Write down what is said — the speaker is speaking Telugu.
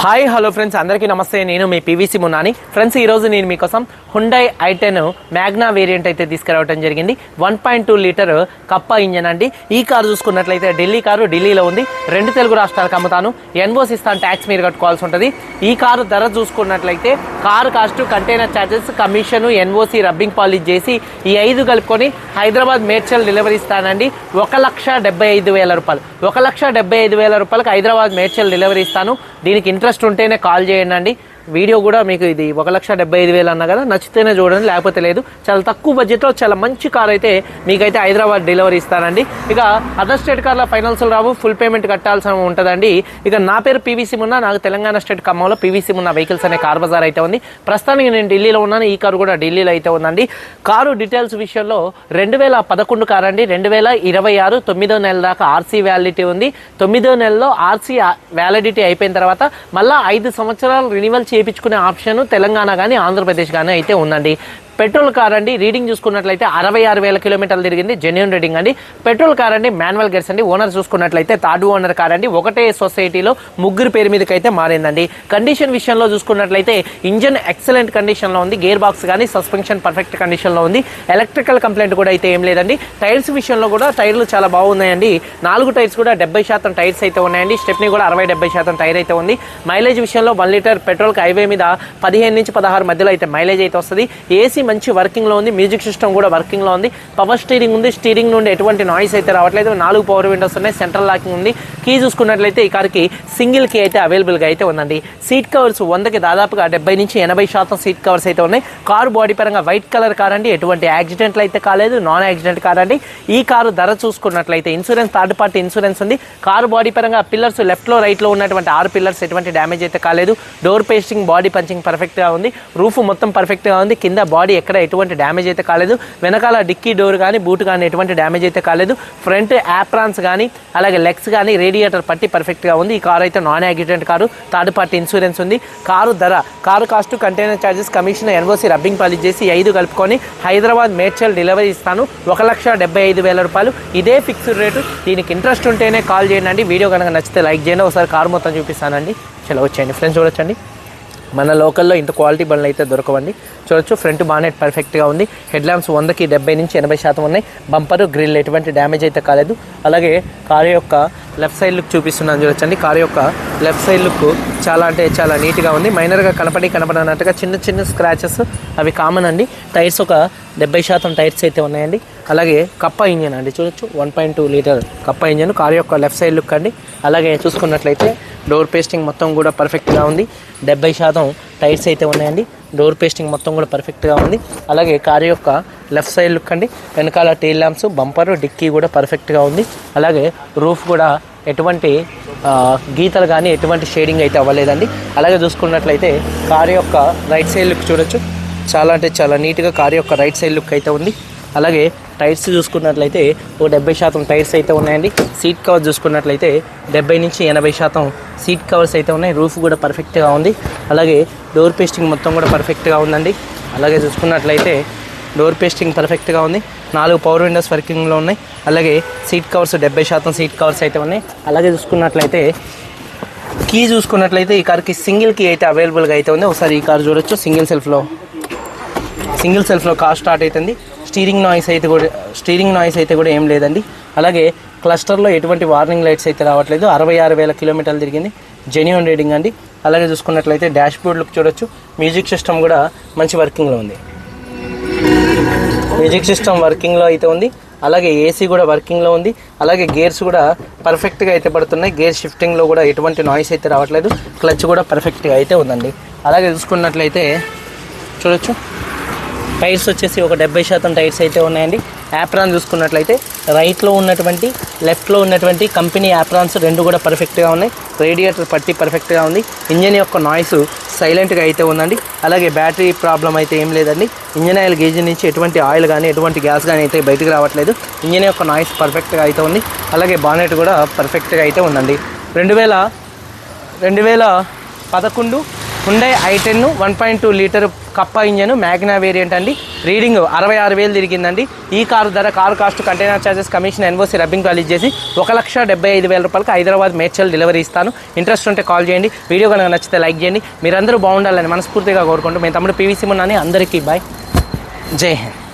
హాయ్ హలో ఫ్రెండ్స్ అందరికీ నమస్తే. నేను మీ పీవీసీ మున్నాని ఫ్రెండ్స్ ఈరోజు నేను మీకోసం Hyundai i ten Magna variant అయితే తీసుకురావడం జరిగింది. One point two litre Kappa engine అండి. ఈ కారు చూసుకున్నట్లయితే ఢిల్లీ కారు ఢిల్లీలో ఉంది. రెండు తెలుగు రాష్ట్రాలకు అమ్ముతాను. ఎన్ఓసి ఇస్తాను ట్యాక్స్ మీరు కట్టుకోవాల్సి ఉంటుంది. ఈ కారు ధర చూసుకున్నట్లయితే car cost container charges commission NOC rubbing polish చేసి ఈ ఐదు కలుపుకొని హైదరాబాద్ మేడ్చల్ డెలివరీ ఇస్తానండి ఒక లక్ష డెబ్బై ఐదు వేల రూపాయలు. ఒక లక్ష డెబ్బై ఐదు వేల రూపాయలకు హైదరాబాద్ మేడ్చల్ డెలివరీ ఇస్తాను దీనికి ఇంటర్ ఇంట్రెస్ట్ ఉంటేనే కాల్ చేయండి. అండి వీడియో కూడా మీకు ఇది ఒక లక్ష డెబ్బై ఐదు వేలు అన్నా కదా నచ్చితేనే చూడండి లేకపోతే లేదు. చాలా తక్కువ బడ్జెట్లో చాలా మంచి కార్ అయితే మీకైతే హైదరాబాద్ డెలివరీ ఇస్తానండి. ఇక అదర్ స్టేట్ కార్ల ఫైనాన్స్ రావు ఫుల్ పేమెంట్ కట్టాల్సి ఉంటుందండి. ఇక నా పేరు పీవీసీ ఉన్న నాకు తెలంగాణ స్టేట్ ఖమ్మంలో పీవీసీ ఉన్న వెహికల్స్ అనే కార్ బజార్ అయితే ఉంది. ప్రస్తుతానికి నేను ఢిల్లీలో ఉన్నాను ఈ కారు కూడా ఢిల్లీలో అయితే ఉందండి. కారు డీటెయిల్స్ విషయంలో రెండు వేల పదకొండు కార్ అండి. రెండు వేల ఇరవై ఆరు తొమ్మిదో నెల దాకా ఆర్సీ వ్యాలిడిటీ ఉంది. తొమ్మిదో నెలలో ఆర్సీ వ్యాలిడిటీ అయిపోయిన తర్వాత మళ్ళీ ఐదు సంవత్సరాలు రినివల్ చేయించుకునే ఆప్షన్ తెలంగాణ కానీ ఆంధ్రప్రదేశ్ కానీ అయితే ఉందండి. పెట్రోల్ కార్ అండి. రీడింగ్ చూసుకున్నట్లయితే అరవై ఆరు వేల కిలోమీటర్లు తిరిగింది. జెన్యున్ రీడింగ్ అండి. పెట్రోల్ కార్ అండి. మాన్యువల్ గేర్స్ అండి. ఓనర్ చూసుకున్నట్లయితే థర్డ్ ఓనర్ కార్ అండి. ఒకటే సొసైటీలో ముగ్గురు పేరు మీదకి అయితే మారిందండి. కండిషన్ విషయంలో చూసుకున్నట్లయితే ఇంజన్ ఎక్సలెంట్ కండిషన్లో ఉంది. గేర్ బాక్స్ కానీ సస్పెన్షన్ పర్ఫెక్ట్ కండిషన్లో ఉంది. ఎలక్ట్రికల్ కంప్లైంట్ కూడా అయితే ఏం లేదండి. టైర్స్ విషయంలో కూడా టైర్లు చాలా బాగున్నాయండి. నాలుగు టైర్స్ కూడా డెబ్బై శాతం టైర్స్ అయితే ఉన్నాయండి. స్టెప్ని కూడా అరవై డెబ్బై శాతం టైర్ అయితే ఉంది. మైలేజ్ విషయంలో వన్ లీటర్ పెట్రోల్కి హైవే మీద పదిహేను నుంచి పదహారు మధ్యలో అయితే మైలేజ్ అయితే వస్తుంది. ఏసీ మంచి వర్కింగ్లో ఉంది. మ్యూజిక్ సిస్టమ్ కూడా వర్కింగ్లో ఉంది. పవర్ స్టీరింగ్ ఉంది. స్టీరింగ్ నుండి ఎటువంటి నాయిస్ అయితే రావట్లేదు. నాలుగు పవర్ విండోస్ ఉన్నాయి. సెంట్రల్ లాకింగ్ ఉంది. కీ చూసుకున్నట్లయితే ఈ కార్కి సింగిల్ కీ అయితే అవైలబుల్గా అయితే ఉందండి. సీట్ కవర్స్ వందకి దాదాపుగా డెబ్బై నుంచి ఎనభై శాతం సీట్ కవర్స్ అయితే ఉన్నాయి. కారు బాడీ పరంగా వైట్ కలర్ కార్ అండి. ఎటువంటి యాక్సిడెంట్లు అయితే కాలేదు. నాన్ యాక్సిడెంట్ కార్ అండి. ఈ కారు ధర చూసుకున్నట్లయితే ఇన్సూరెన్స్ థర్డ్ పార్టీ ఇన్సూరెన్స్ ఉంది. కారు బాడీ పరంగా పిల్లర్స్ లెఫ్ట్లో రైట్లో ఉన్నటువంటి ఆరు పిల్లర్స్ ఎటువంటి డ్యామేజ్ అయితే కాలేదు. డోర్ పేస్టింగ్ బాడీ పంచింగ్ పర్ఫెక్ట్గా ఉంది. రూఫ్ మొత్తం పర్ఫెక్ట్గా ఉంది. కింద బాడీ ఎక్కడ ఎటువంటి డ్యామేజ్ అయితే కాలేదు. వెనకాల డిక్కీ డోర్ కానీ బూట్ కానీ ఎటువంటి డ్యామేజ్ అయితే కాలేదు. ఫ్రంట్ యాప్రాన్స్ కానీ అలాగే లెగ్స్ కానీ రేడియేటర్ పట్టి పర్ఫెక్ట్గా ఉంది. ఈ కారు అయితే non accident car. Third party insurance ఉంది. కారు ధర. Car cost container charges commission NOC rubbing polish చేసి ఐదు కలుపుకొని హైదరాబాద్ మేడ్చల్ డెలివరీ ఇస్తాను. ఒక లక్ష డెబ్బై ఐదు వేల రూపాయలు. ఇదే ఫిక్స్డ్ రేటు దీనికి ఇంట్రెస్ట్ ఉంటేనే కాల్ చేయండి. వీడియో కనుక నచ్చితే లైక్ చేయండి. ఒకసారి కారు మొత్తం చూపిస్తానండి. చలో వచ్చేయండి. ఫ్రెండ్స్ చూడొచ్చండి. మన లోకల్లో ఇంత క్వాలిటీ బండ్లు అయితే దొరకవండి. చూడొచ్చు ఫ్రంట్ బానెట్ పర్ఫెక్ట్గా ఉంది. హెడ్ ల్యాంప్స్ వందకి డెబ్బై నుంచి ఎనభై శాతం ఉన్నాయి. బంపరు గ్రిల్ ఎటువంటి డ్యామేజ్ అయితే కాలేదు. అలాగే కారు యొక్క లెఫ్ట్ సైడ్ లుక్ చూపిస్తున్నాను చూడొచ్చండి. కార్ యొక్క లెఫ్ట్ సైడ్ లుక్ చాలా అంటే చాలా నీట్గా ఉంది. మైనర్గా కనపడి కనపడనట్టుగా చిన్న చిన్న స్క్రాచెస్ అవి కామన్ అండి. టైర్స్ ఒక డెబ్బై శాతం టైర్స్ అయితే ఉన్నాయండి. అలాగే కప్ప ఇంజన్ అండి. చూడొచ్చు. One point two litre Kappa engine car యొక్క లెఫ్ట్ సైడ్ లుక్ అండి. అలాగే చూసుకున్నట్లయితే డోర్ పేస్టింగ్ మొత్తం కూడా పర్ఫెక్ట్గా ఉంది. డెబ్బై శాతం టైర్స్ అయితే ఉన్నాయండి. డోర్ పేస్టింగ్ మొత్తం కూడా పర్ఫెక్ట్గా ఉంది. అలాగే కార్ యొక్క లెఫ్ట్ సైడ్ లుక్ అండి. వెనకాల టైల్ ల్యాంప్స్ బంపర్ డిక్కీ కూడా పర్ఫెక్ట్గా ఉంది. అలాగే రూఫ్ కూడా ఎటువంటి గీతలు కానీ ఎటువంటి షేడింగ్ అయితే అవ్వలేదండి. అలాగే చూసుకున్నట్లయితే కార్ యొక్క రైట్ సైడ్ లుక్ చూడొచ్చు. చాలా అంటే చాలా నీట్గా కారు యొక్క రైట్ సైడ్ లుక్ అయితే ఉంది. అలాగే టైర్స్ చూసుకున్నట్లయితే ఓ డెబ్బై శాతం టైర్స్ అయితే ఉన్నాయండి. సీట్ కవర్ చూసుకున్నట్లయితే డెబ్బై నుంచి ఎనభై శాతం సీట్ కవర్స్ అయితే ఉన్నాయి. రూఫ్ కూడా పర్ఫెక్ట్గా ఉంది. అలాగే డోర్ పేస్టింగ్ మొత్తం కూడా పర్ఫెక్ట్గా ఉందండి. అలాగే చూసుకున్నట్లయితే డోర్ పేస్టింగ్ పర్ఫెక్ట్గా ఉంది. నాలుగు పవర్ విండోస్ వర్కింగ్లో ఉన్నాయి. అలాగే సీట్ కవర్స్ డెబ్బై శాతం సీట్ కవర్స్ అయితే ఉన్నాయి. అలాగే చూసుకున్నట్లయితే కీ చూసుకున్నట్లయితే ఈ కార్కి సింగిల్ కీ అయితే అవైలబుల్గా అయితే ఉంది. ఒకసారి ఈ కార్ చూడొచ్చు. సింగిల్ సెల్ఫ్లో సింగిల్ సెల్ఫ్లో కార్ స్టార్ట్ అవుతుంది. స్టీరింగ్ నాయిస్ అయితే కూడా స్టీరింగ్ నాయిస్ అయితే కూడా ఏం లేదండి. అలాగే క్లస్టర్లో ఎటువంటి వార్నింగ్ లైట్స్ అయితే రావట్లేదు. అరవై ఆరు వేల కిలోమీటర్లు తిరిగింది. జెన్యున్ రీడింగ్ అండి. అలాగే చూసుకున్నట్లయితే డాష్ బోర్డ్ లుక్ చూడొచ్చు. మ్యూజిక్ సిస్టమ్ కూడా మంచి వర్కింగ్లో ఉంది. మ్యూజిక్ సిస్టమ్ వర్కింగ్లో అయితే ఉంది. అలాగే ఏసీ కూడా వర్కింగ్లో ఉంది. అలాగే గేర్స్ కూడా పర్ఫెక్ట్గా అయితే పడుతున్నాయి. గేర్ షిఫ్టింగ్లో కూడా ఎటువంటి నాయిస్ అయితే రావట్లేదు. క్లచ్ కూడా పర్ఫెక్ట్గా అయితే ఉందండి. అలాగే చూసుకున్నట్లయితే చూడొచ్చు. టైర్స్ వచ్చేసి ఒక డెబ్బై శాతం టైర్స్ అయితే ఉన్నాయండి. యాప్రాన్ చూసుకున్నట్లయితే రైట్లో ఉన్నటువంటి లెఫ్ట్లో ఉన్నటువంటి కంపెనీ యాప్రాన్స్ రెండు కూడా పర్ఫెక్ట్గా ఉన్నాయి. రేడియేటర్ పట్టి పర్ఫెక్ట్గా ఉంది. ఇంజిన్ యొక్క నాయిస్ సైలెంట్గా అయితే ఉందండి. అలాగే బ్యాటరీ ప్రాబ్లం అయితే ఏం లేదండి. ఇంజన్ ఆయిల్ గేజ్ నుంచి ఎటువంటి ఆయిల్ కానీ ఎటువంటి గ్యాస్ కానీ అయితే బయటకు రావట్లేదు. ఇంజన్ యొక్క నాయిస్ పర్ఫెక్ట్గా అయితే ఉంది. అలాగే బానెట్ కూడా పర్ఫెక్ట్గా అయితే ఉందండి. రెండు వేల రెండు వేల పదకొండు Hyundai i ten one point two litre Kappa engine Magna variant అండి. రీడింగ్ అరవై ఆరు వేలు తిరిగిందండి. ఈ కారు ధర car cost container charges commission NOC rubbing call చేసి ఒక లక్ష డెబ్బై ఐదు వేల రూపాయలకి హైదరాబాద్ మేడ్చల్ డెలివరీ ఇస్తాను. ఇంట్రెస్ట్ ఉంటే కాల్ చేయండి. వీడియో కనుక నచ్చితే లైక్ చేయండి. మీరందరూ బాగుండాలని మనస్ఫూర్తిగా కోరుకుంటూ మేము తమ్ముడు పీవీసీ మున్నాని అందరికీ బాయ్ జై హింద్.